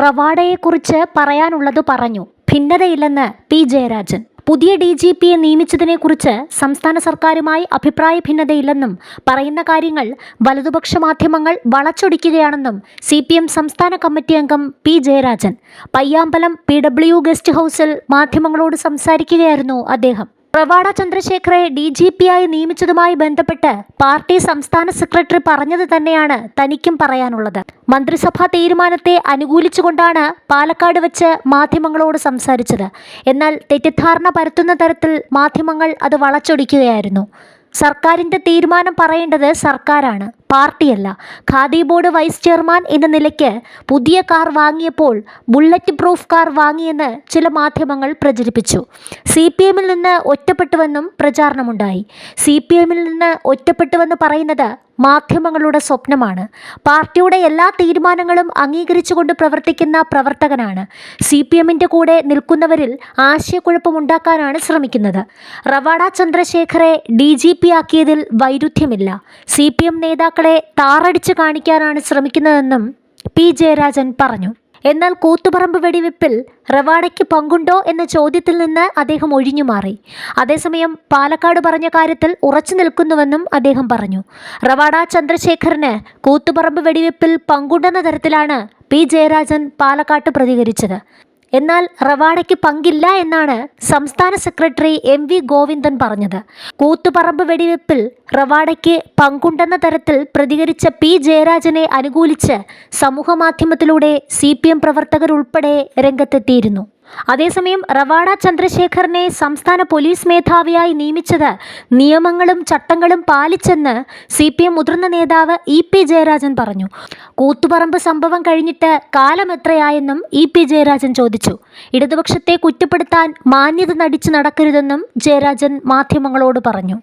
റവാഡയെക്കുറിച്ച് പറയാനുള്ളത് പറഞ്ഞു. ഭിന്നതയില്ലെന്ന് പി. ജയരാജൻ. പുതിയ ഡി ജി പിയെ നിയമിച്ചതിനെക്കുറിച്ച് സംസ്ഥാന സർക്കാരുമായി അഭിപ്രായ ഭിന്നതയില്ലെന്നും പറയുന്ന കാര്യങ്ങൾ വലതുപക്ഷ മാധ്യമങ്ങൾ വളച്ചൊടിക്കുകയാണെന്നും സി പി എം സംസ്ഥാന കമ്മിറ്റി അംഗം P. Jayarajan. Payyambalam P. W guest ഹൗസിൽ മാധ്യമങ്ങളോട് സംസാരിക്കുകയായിരുന്നു അദ്ദേഹം. പ്രവാട ചന്ദ്രശേഖറെ ഡി ജി പി ആയി നിയമിച്ചതുമായി ബന്ധപ്പെട്ട് പാർട്ടി സംസ്ഥാന സെക്രട്ടറി പറഞ്ഞത് തന്നെയാണ് തനിക്കും പറയാനുള്ളത്. മന്ത്രിസഭാ തീരുമാനത്തെ അനുകൂലിച്ചുകൊണ്ടാണ് പാലക്കാട് വെച്ച് മാധ്യമങ്ങളോട് സംസാരിച്ചത്. എന്നാൽ തെറ്റിദ്ധാരണ പരത്തുന്ന തരത്തിൽ മാധ്യമങ്ങൾ അത് വളച്ചൊടിക്കുകയായിരുന്നു. സർക്കാരിന്റെ തീരുമാനം പറയേണ്ടത് സർക്കാരാണ്. പാർട്ടിയല്ല. ഖാദി ബോർഡ് വൈസ് ചെയർമാൻ എന്ന നിലയ്ക്ക് പുതിയ കാർ വാങ്ങിയപ്പോൾ ബുള്ളറ്റ് പ്രൂഫ് കാർ വാങ്ങിയെന്ന് ചില മാധ്യമങ്ങൾ പ്രചരിപ്പിച്ചു. സി പി എമ്മിൽ നിന്ന് ഒറ്റപ്പെട്ടുവെന്നും പ്രചാരണമുണ്ടായി. സി പി എമ്മിൽ നിന്ന് ഒറ്റപ്പെട്ടുവെന്ന് പറയുന്നത് മാധ്യമങ്ങളുടെ സ്വപ്നമാണ്. പാർട്ടിയുടെ എല്ലാ തീരുമാനങ്ങളും അംഗീകരിച്ചുകൊണ്ട് പ്രവർത്തിക്കുന്ന പ്രവർത്തകനാണ്. സി പി എമ്മിന്റെ കൂടെ നിൽക്കുന്നവരിൽ ആശയക്കുഴപ്പമുണ്ടാക്കാനാണ് ശ്രമിക്കുന്നത്. റവാഡ ചന്ദ്രശേഖറെ ഡി ജി പി ആക്കിയതിൽ വൈരുദ്ധ്യമില്ല. സി പി എം നേതാക്കളെ താറടിച്ച് കാണിക്കാനാണ് ശ്രമിക്കുന്നതെന്നും പി ജയരാജൻ പറഞ്ഞു. എന്നാൽ കൂത്തുപറമ്പ് വെടിവെപ്പിൽ റവാഡയ്ക്ക് പങ്കുണ്ടോ എന്ന ചോദ്യത്തിൽ നിന്ന് അദ്ദേഹം ഒഴിഞ്ഞു മാറി. അതേസമയം പാലക്കാട് പറഞ്ഞ കാര്യത്തിൽ ഉറച്ചു നിൽക്കുന്നുവെന്നും അദ്ദേഹം പറഞ്ഞു. റവാഡ ചന്ദ്രശേഖറിന് കൂത്തുപറമ്പ് വെടിവെപ്പിൽ പങ്കുണ്ടെന്ന തരത്തിലാണ് പി ജയരാജൻ പാലക്കാട്ട് പ്രതികരിച്ചത്. എന്നാൽ റവാഡയ്ക്ക് പങ്കില്ല എന്നാണ് സംസ്ഥാന സെക്രട്ടറി എം വി ഗോവിന്ദൻ പറഞ്ഞത്. കൂത്തുപറമ്പ് വെടിവെപ്പിൽ റവാഡയ്ക്ക് പങ്കുണ്ടെന്ന തരത്തിൽ പ്രതികരിച്ച പി ജയരാജനെ അനുകൂലിച്ച് സമൂഹമാധ്യമത്തിലൂടെ സി പി എം പ്രവർത്തകരുൾപ്പെടെ രംഗത്തെത്തിയിരുന്നു. അതേസമയം റവാഡ ചന്ദ്രശേഖറിനെ സംസ്ഥാന പോലീസ് മേധാവിയായി നിയമിച്ചത് നിയമങ്ങളും ചട്ടങ്ങളും പാലിച്ചെന്ന് സി പി എം മുതിർന്ന നേതാവ് ഇ പി ജയരാജൻ പറഞ്ഞു. കൂത്തുപറമ്പ് സംഭവം കഴിഞ്ഞിട്ട് കാലം എത്രയായെന്നും ഇ പി ജയരാജൻ ചോദിച്ചു. ഇടതുപക്ഷത്തെ കുറ്റപ്പെടുത്താൻ മാന്യത നടിച്ചു നടക്കരുതെന്നും ജയരാജൻ മാധ്യമങ്ങളോട് പറഞ്ഞു.